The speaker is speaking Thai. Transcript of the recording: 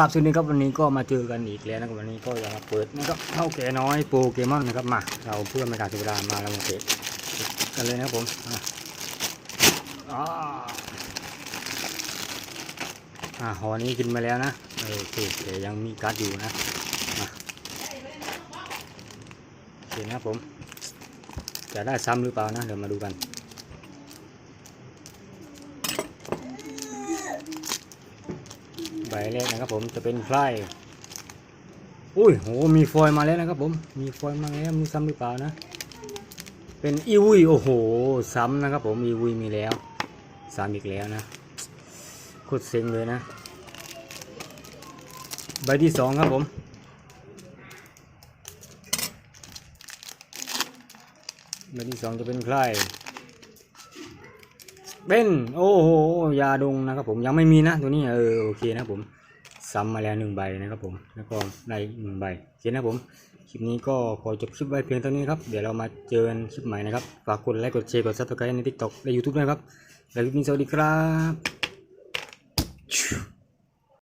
กราบสวัสดีครับวันนี้ก็มาเจอกันอีกแล้วนะครับวันนี้ก็จะมาเปิดนะครับเท่าแก่น้อยโปเกมอนนะครับมาเราเพื่อไม่การเสียเวลามาเรามาเปิดกันเลยนะครับผมอะอ่าอ่าหอนี้ขึ้นมาแล้วนะโอเคแต่ยังมีการ์ดอยู่นะมาโอเคนะครับผมจะได้ซ้ำหรือเปล่านะเดี๋ยวมาดูกัน ใบแรกนะครับผมจะเป็นไพร่อุ้ยโหมีฟอยมาแล้วนะครับผมมีฟอยมาแล้วมีซ้ำหรือเปล่านะ เป็นอีวุยโอ้โห ซ้ำนะครับผมอีวุยมีแล้วซ้ำอีกแล้วนะโคตรเซ็งเลยนะใบที่สองครับผมใบที่สองจะเป็นใคร เป็นโอ้โหยาดงนะครับผมยังไม่มีนะตัวนี้เออโอเคนะผมซ้ำมาแล้วหนึ่งใบนะครับผมแล้วก็ในหนึ่งใบโอเคนะผมคลิปนี้ก็ขอจบคลิปไว้เพียงเท่านี้ครับเดี๋ยวเรามาเจอกันคลิปใหม่นะครับฝากกดไลค์กดแชร์กดซับสไครต์ในทิกตอกและยูทูบด้วยครับแล้วคลิปนี้สวัสดีครับ